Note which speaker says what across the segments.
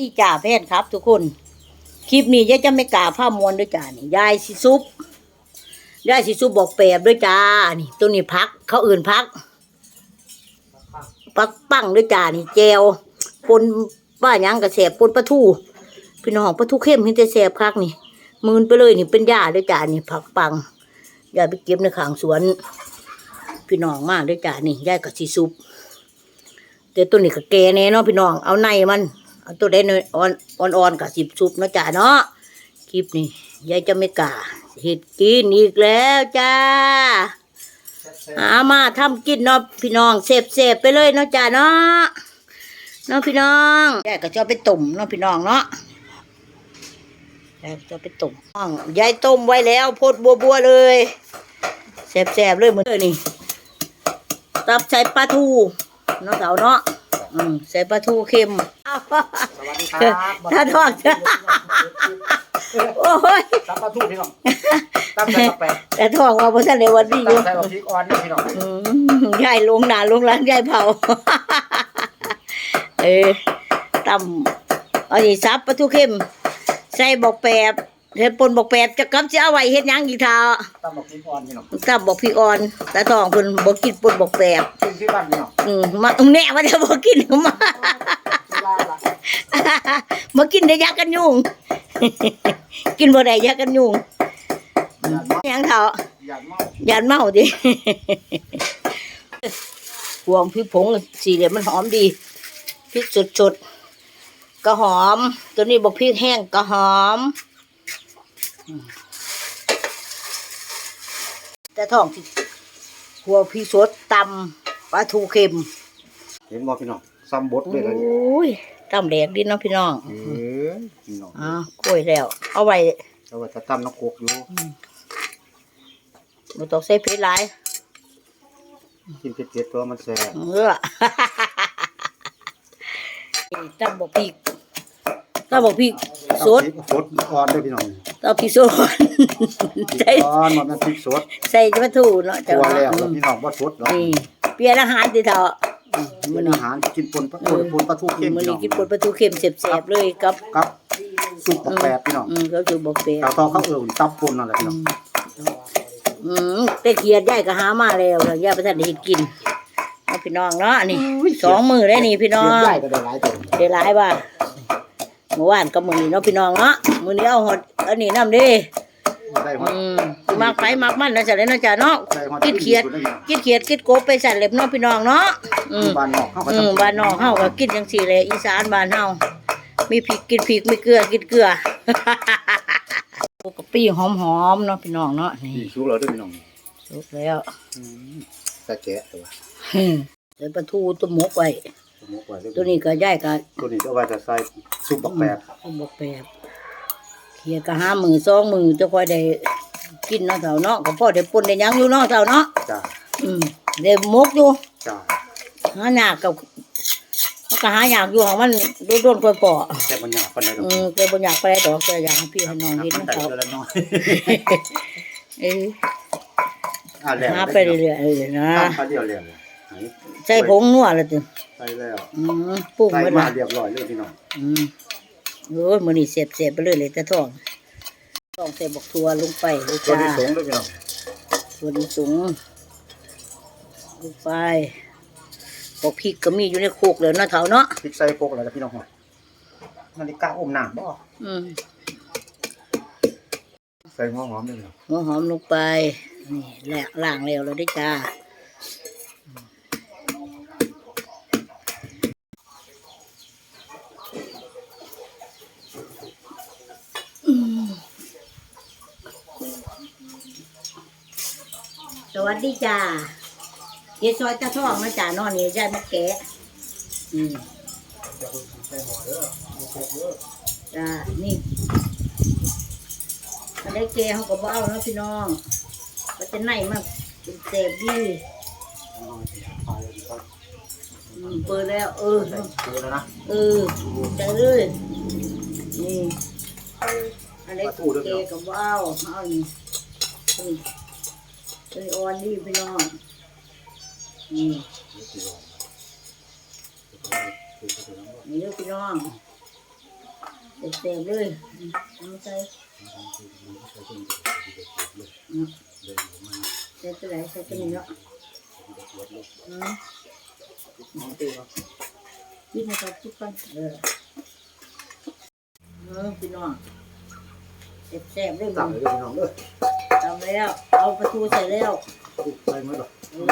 Speaker 1: ดีจ่าแฟนครับ ทุกคน คลิปนี้ยายจะไม่กล้าผ้ามวนด้วยจ้านี่ยายสิซุปยายสิซุปบอกแปบด้วยจ้านี่ตัวนี้พัก เขาอื่นพักปักปังด้วยจ้านี่แจวปนป้ายังกระแสบปนปลาทูพี่น้องปลาทูเข้มเห็นแต่แสบคักนี่มืนไปเลยนี่เป็นยาด้วยจ้านี่ผักปังยายไปเก็บในขางสวน พี่น้องมากด้วยจ้านี่ยายก็สิซุปแต่ตัวนี้ก็แกแน่เนาะพี่น้องเอาในมัน เอาตัวได้น้อยอ่อนอ่อนๆกับสิบซุปเนาะจ้าเนาะคลิปนี้ยายจะไม่กล้าเห็ดกินอีกแล้วจ้าหามาทำกินเนาะพี่น้องเสพเสพๆไปเลยเนาะจ้าเนาะเนาะพี่น้องยายก็จะเอาไปต้มเนาะพี่น้องเนาะยายก็จะเอาไปต้มยายต้มไว้แล้วโพดบัวบัวๆเลยแสบๆเลยเหมือนเดิมนี่ตับใส่ปลาทูเนาะเสาเนาะอืมใส่ปลาทูเค็ม
Speaker 2: สวัสดีครับ
Speaker 1: ถ้าทอดโอ้ย
Speaker 2: ตับปลาทูพี่น้องตับใส่กาแฟ
Speaker 1: แต่ทองว่าพระท่านในวันนี้อ
Speaker 2: ตั
Speaker 1: ยู่
Speaker 2: บใส่กับพริกอ่อนนี่พี่น้อง
Speaker 1: อืมยายลงหนาลงร้านยายเผา เออตำอันนี้ซับปลาทูเค็มใส่บอกแปบเฮ็ดปนบอกแปบจะกำจะเอาไว้เฮ็ดหยังอีกเท่า
Speaker 2: ตับกับพริกอ่อนพี่น้อง
Speaker 1: ตับบอกพี่อ่อนแต่ทองเพิ่นบ่กินปนบอกแปบ
Speaker 2: กินที่บ้านพี่น้อง
Speaker 1: อืมมาแน่ว่าจะบ่กินมา
Speaker 2: ที่บ้านละ
Speaker 1: มากินได้ยากันยุง กินบ่ได้ยากันยุง
Speaker 2: อยากเมา
Speaker 1: หยังเท่า
Speaker 2: อยากเมา
Speaker 1: ยานเมาดิพวงพริกผงสีเหลี่ยมมันหอมดีพริกสดๆก็หอม ตัวนี้บอกพริกแห้งก็หอมอืมแต่ท้องที่หัวพริกสดตำปลาทูเค็ม
Speaker 2: เห็นบ่พี่น้อง ซ้ำบด
Speaker 1: โอ
Speaker 2: เลยนะนี่้
Speaker 1: ยตำแดกดิเนาะพี่น้อง
Speaker 2: เออพี่น้อง
Speaker 1: อ่ากล้วยแล้ว เอาไว้
Speaker 2: แต่ว่าจะตำน้ำโคกอยู่
Speaker 1: บ่ต้องใส่เผ็ดหลาย
Speaker 2: กินเผ็ดๆตัวมันแซ่บ
Speaker 1: เออตำบอกพริกตำบอกพริกสด
Speaker 2: สดอ่อนด้วยพี่น้อง
Speaker 1: ตำพริกสด
Speaker 2: พริ
Speaker 1: ใส่
Speaker 2: กอ่อนมันเป็นพริกสด
Speaker 1: ใส่ปลาทูเนาะ
Speaker 2: ตัวแล้ว
Speaker 1: อื
Speaker 2: แล้ว
Speaker 1: ม
Speaker 2: พี่น้องบ่สดหรอก
Speaker 1: นี่เปลี่ยนอาหารติเถอะ
Speaker 2: มื้ออาหารกินปนปลาทูปนปลาทูเค็ม
Speaker 1: มื้อ
Speaker 2: พี่น้
Speaker 1: นี้
Speaker 2: อง
Speaker 1: กินปนปลาทูเค็มเสียบๆเลยกับ
Speaker 2: ครับซุปบักแปบพี่น้อง
Speaker 1: อืมก็คือบอกเปร
Speaker 2: ตาตอเขาเอิ่นตับปนนั่นแหละพี่น้อง
Speaker 1: อืมแต่เขียดยายก็หามาแล้วแล้วยายไปทันได้เฮ็ดกินเอาพี่น้องเนาะนี่สองมือได้นี่พี่น้อง
Speaker 2: เสียบใหญ่ก็ได้หลายตัว
Speaker 1: ได้หลายว่าเมื่อวานกับมื้อนี้เนาะพี่น้องเนาะมื้อนี้เอาหอดอันนี้นำเด้
Speaker 2: ได้หมด
Speaker 1: อืม มักไปมักมันนะจ๊ะเลยเนาะจ้ะเนาะ
Speaker 2: ได้หมด
Speaker 1: กินเขียดกินเขียดกินกบไปสั่นเล็บเนาะพี่น้องเนาะอืม
Speaker 2: บ้านนอกเขาก็
Speaker 1: อื
Speaker 2: ทำ
Speaker 1: มบ้านนอกเฮาก็กินจังซี่แหละอีสานบ้านเฮามีพริกกินพริกมีเกลือกินเกลือปกปี้หอมๆเนาะพี่น้องเนาะนี่
Speaker 2: นี่ชูเราด้วยพี่น้อง
Speaker 1: สุกแล้ว
Speaker 2: ใส่แกะตัว
Speaker 1: อืมใส่ปลาทูตัวหมกไว้
Speaker 2: สมกไว้ด้วย
Speaker 1: ตัวนี้ก็ย่ายก็
Speaker 2: ตัวนี้เอาไว้จะใส่ซุปบักแปบ
Speaker 1: เอาบกแปบเขียดก็หามือสองมือจะค่อยได้ กินเนาะเฒ่าเนาะก็พอได้ป่นได้หยังอยู่เนาะเฒ่าเนาะ
Speaker 2: จ้า
Speaker 1: อืมได้หมกอยู่
Speaker 2: จ้า
Speaker 1: หายากกับมันก็หายากอยู่ของมันโดนๆค่อยปอ
Speaker 2: แต่มันหยาบปานใดดอก
Speaker 1: เออแกบ่อยากไปได้ดอกแกอยากให้พี่ให้น้องเห็น
Speaker 2: มัน
Speaker 1: นะ
Speaker 2: ใส่
Speaker 1: เขา
Speaker 2: เดือนละน้อย
Speaker 1: เออ
Speaker 2: อ่าแล้ว
Speaker 1: หาไปเรื่อยๆเออนะ
Speaker 2: อ่าไปเดียวแล้วไหน
Speaker 1: ใส่ผงนัวแล้วติ
Speaker 2: ใส่แล้ว
Speaker 1: อืมปรุง
Speaker 2: ใส่
Speaker 1: ไว้
Speaker 2: มา
Speaker 1: ละ
Speaker 2: เรียบร้อยเลยพี่น้อง
Speaker 1: อืมโอ้ยมื้อนี้เสียบๆไปเลยเลยแต่ท้อง ท้องใส่บักทั่วลงไปเลย
Speaker 2: ตัว
Speaker 1: จ้า
Speaker 2: นี้สูงเลยพี่น้อง
Speaker 1: ส่วนสูงลงไปบอกพริกก็มีอยู่ในโคกแล้วเนาะเฒ่าเนาะ
Speaker 2: พริกใส่โคกอะไรพี่น้องหัวนาฬิกาอมน้ำบ่
Speaker 1: อืม
Speaker 2: ใส่หัวหอมด้วยพี่น้อง
Speaker 1: หัวหอมลงไป นี่แหละล่างแล้วเราได้จ้า สวัสดีจ้าเยซอยตาทองนะจ้านอนนี่ยายมาแกะอืมจ้านี่อันได้แกเขาก็บ่เอาเนาะพี่น้องก็จะไหนมากเป็นเสบดีอืมเปิดแล้ว เออ
Speaker 2: ใส่ตัวแล้วนะ
Speaker 1: เออใจเลยนี่
Speaker 2: ใส่
Speaker 1: อันได้แกก็บ่เอาเอานี่ นี่ตัวนี้อ่อนดีพี่น้องนี่นี่เด้อพี่น้องเต็มๆเลยเอาใส่ใส่ตัวไหนใส่ตัวนี้เนาะอืมกินให้ครบทุกคนเออเออพี่น้องแซ่บๆเลย
Speaker 2: สั่
Speaker 1: มึง
Speaker 2: เลยพี่น้องเด้อ
Speaker 1: ทำแล้ว เอาประตูใส่แล้ว
Speaker 2: ใส่มาดอก
Speaker 1: เออ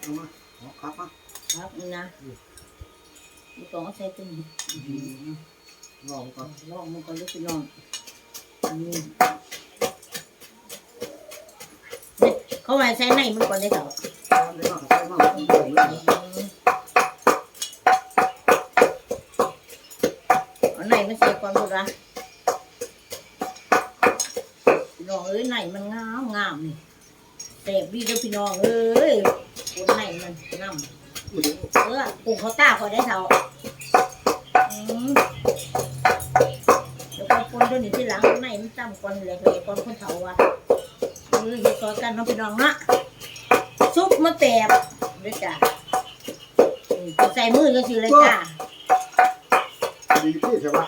Speaker 2: เอามาเอาครับมา
Speaker 1: ครับนี่นะมีกล่องใส่ตัวนี้
Speaker 2: ลองก่อน
Speaker 1: ลองมันก่อนเลยพี่น้องอืมนี่เขาไว้ใส่ในมันก่อนได้เถอะ
Speaker 2: ใส่มาใส่มาใส่มา
Speaker 1: เอาไหนมันเสียก่อนหมดละ สบดีเด้อพี่น้องเอ้ยคนไหนมันงามเออปรุงเขาวตาพอได้เท่าอืมแล้วก็คนตัวนี้ที่หลังไหนมันจำก่อนแหลกๆก่อนคนเฒ่าว่ะเอออย่าซอยกันเน้องพี่น้องนะซุปมะแตบเด้วยจ้ะอืมใส่มือก็สิเลยจ้า
Speaker 2: ดีที่ใช่ปะ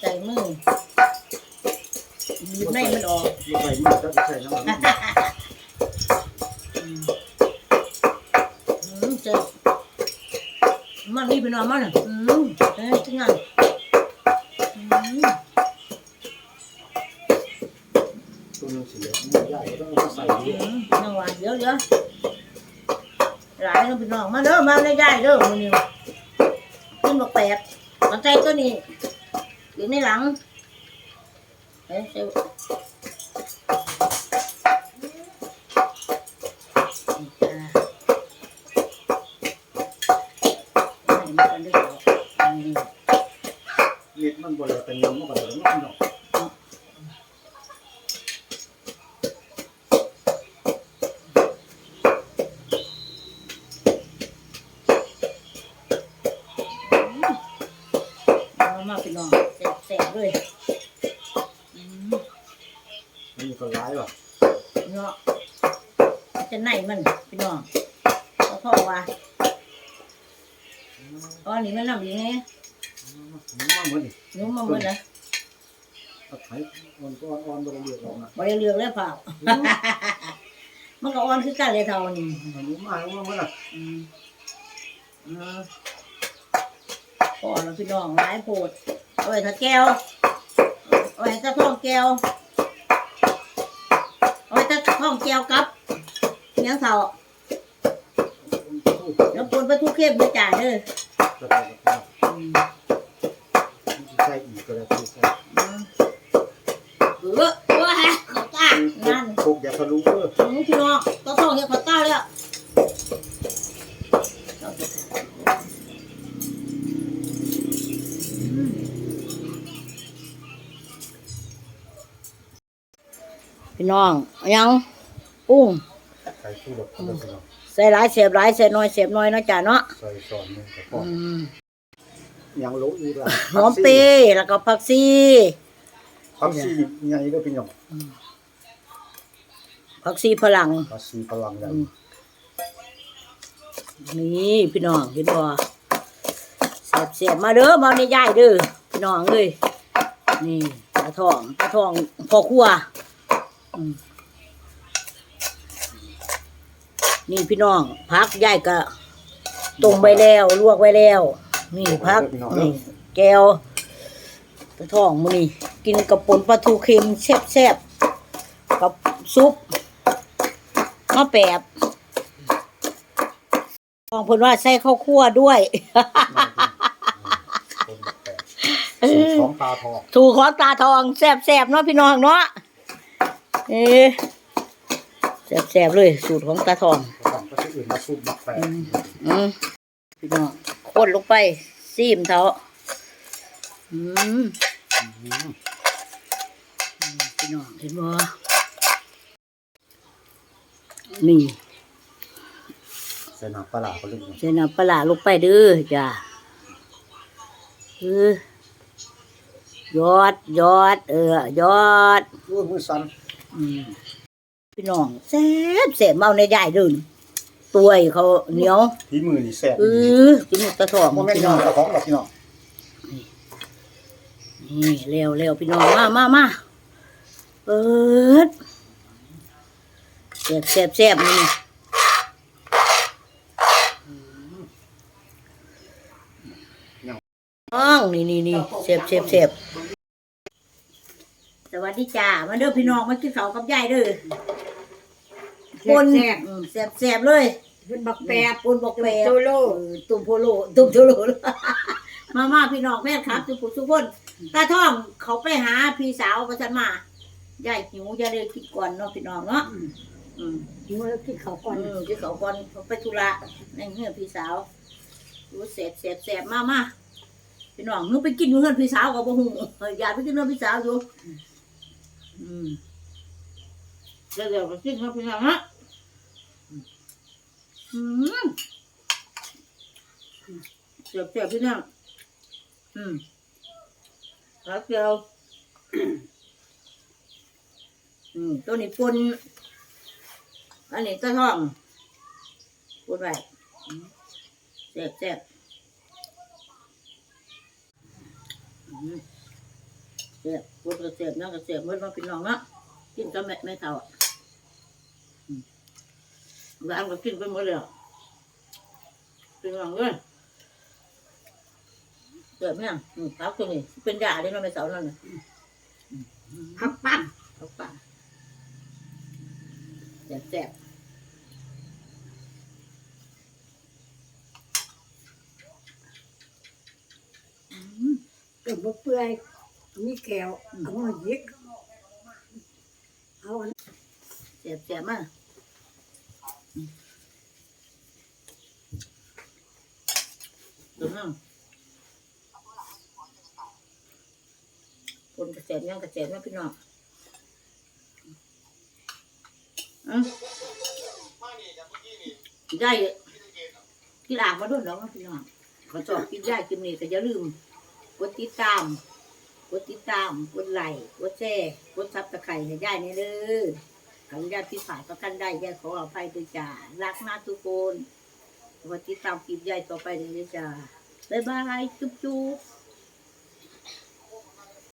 Speaker 1: ใส่มือบีบในมันออก
Speaker 2: ใส่มาจะใส่น้ำมัน
Speaker 1: มันมีเป็นอมันอะอืมเอ้ยจริงอะอืม
Speaker 2: ตัวนึงสีเหลืองใหญ่ต้องใส่
Speaker 1: อืมนั่งว่าเดี๋ยวเดี๋ยวหลายน้องพี่น้องมาเด้อมาได้ได้เด้อมันนี่ขึ้นมาแปดมันใจตัวนี้อยู่ในหลังเอ้ยเซ อ๋อ
Speaker 2: นี่มันนำ
Speaker 1: อย่างนี้
Speaker 2: มันมาเหมือนนี่
Speaker 1: หนุ่มมาเหมือนนะ
Speaker 2: ตะไคร้มันก็อ่อนๆบ่ได้เลือกออกนะ
Speaker 1: บริเลือกแล้วเปล่ามันก็อ่อนคือกันเลยเท่านี้
Speaker 2: มันมาว่ามันอะ
Speaker 1: อืมอ่าพ่อแล้วพี่น้องร้ายโพดเอาไว้ถ้าแก้วเอาไว้ถ้าท้องแก้วเอาไว้ถ้าท้องแก้วกับเลี้ยงเท่า แล้วปนปลาทูเข้มด้วยจ้าเด้อ
Speaker 2: จะไปกับ
Speaker 1: อืม
Speaker 2: ใส่อีกก็ได้ใส่
Speaker 1: เออเออฮะเขาวต้านั่น
Speaker 2: พวกอย่าทะลุเด้อ
Speaker 1: อืมพี่น้องตัวทองเนี่ยขาตาแล้วอืมพี่น้องยังปุ้ง
Speaker 2: ใส่ตู้ดอกก็ได้พี่น้อง
Speaker 1: ใส่หลายเสียบหลายใส่น้อยเสียบน้อยเนาะจ้าเนาะ
Speaker 2: ใส่ซอนนึงก็พอ
Speaker 1: อืม
Speaker 2: ยังลงอีกล่ะ
Speaker 1: หอมเปรย์แล้วก็ผักชี
Speaker 2: ผักชีใหญ่เด้อพี่น้อง
Speaker 1: ผักชีฝรั่ง
Speaker 2: ผักชีพลังใหญ่
Speaker 1: นี่พี่น้องเห็นบ่เสียบเสียบมาเด้อมาในยายเด้อพี่น้องเอ้ยนี่ปลาทองปลาทองพ่อครัวอืม นี่พี่น้องพักยายก็ต้มไว้แล้ว ลวกไว้แล้ว นี่พักนี่แก้วปลาทองมื้อนี้กินกับปนปลาทูเค็มแซ่บๆกับซุปมะแปบมองเพิ่นว่าใส่ข้าวคั่วด้วย
Speaker 2: สูตรของตาทอง
Speaker 1: ถูกของตาทองแซ่บๆเนาะพี่น้องเนาะเอ๊ะ แซ่บๆเลยสูตรของตาทอง
Speaker 2: ตองก็สิอื่นมาสูตรบักแปะ
Speaker 1: อืมพี่น้องคนลงไปซีมเถอะอืมพี่น้องเห็นบ่นี่
Speaker 2: ใส่น้ำปลาร้าก็เล่น
Speaker 1: ใส่น้ำปลาร้าลงไปเด้อจ้าเออยอดยอด เออยอด
Speaker 2: โอ้ยมือสั่น
Speaker 1: อืม พี่น้องแซ่บแซ่บเมาในใหญ่เดินตัวยเขาเหนียว
Speaker 2: ที่มือนี่แซ่บ
Speaker 1: เออกินหมดตะทอง
Speaker 2: บ่แม่น
Speaker 1: พี่
Speaker 2: น้
Speaker 1: น้
Speaker 2: อ
Speaker 1: องง
Speaker 2: เจ้าของหรอกพี่น้อง
Speaker 1: นนี่เร็วเร็วพี่น้องมามามาเปิดแซ่บแซ่บแซ่บนี่น้องนี่นี่นี่แซ่บแซ่บแซ่บ สวัสดีจ้ามาเด้อพี่น้องมากินข้าวกับยายเด้อปน
Speaker 3: แซ่บ
Speaker 1: อืมแซ่บแซ่บเลย
Speaker 3: เป็นบักแปบ
Speaker 1: ปนบอกแปบ
Speaker 3: โตโล
Speaker 1: เออตุ่มโพโลตุ่มโพโล มามาพี่น้องแม่ครับทุกผู้ทุกคนตาท่องเขาไปหาพี่สาวประชันมายายหิวยายเลยกินก่อนเนาะพี่น้องเนาะอืม
Speaker 3: มือกินเขาวก่อน
Speaker 1: อืมที่เขาก่อนเขาไปธุระในเฮือนพี่สาวรู้เสบเสบเสบมามาพี่น้องหนูไปกินอยู่เฮือนพี่สาวกับบ่ฮู้เอออยากไปกินเฮือนพี่สาวอยู่ อืมเดี๋ยวเดี๋ยวไปกินเฮือนพี่สาวนะอืมเสียบเสียบพี่น้องอืมรักเดียวอืมตัวนี้ปนอันนี้ตัวท้องปนไว้อืมเสียบเสียบอืม เสียบปนกระเสียบน้ำกระเสียบเมื่อมาพี่น้องเนาะกินกับแม่แม่เท่าอะอืมร้านก็กินไปหมดเลยอะพี่น้องเลยเกิดไหมอะอืมครับตัวนี้เป็นยาได้เนาะไม่เสานั่นน่ะ
Speaker 3: ผักปั้น
Speaker 1: เขาป่าแซ่บแซ่บ
Speaker 3: เกิดบ่เปื่อย มีแขวเอามาหยิกเอาอัน
Speaker 1: แซ่บแซ่บมากอืมดูนั่งคนกระแสยังกระแสนะพี่น้องอืมได้ที่ลากมาด้วยน้องนะพี่น้องขอจอบกินได้กินนี่แต่อย่าลืมกดติดตามก ดติดตาม กดไลค์กดแชร์กดซับตะไคร้ให้ได้เนี่ยเลยขออนุญาตพี่ฝ่ายประกันได้ยายขออภัยด้วยจ้ารักมากทุกคนกดติดตามคลิปยายต่อไปเลยจ้าบ๊ายบาย จุ๊บจุ๊บ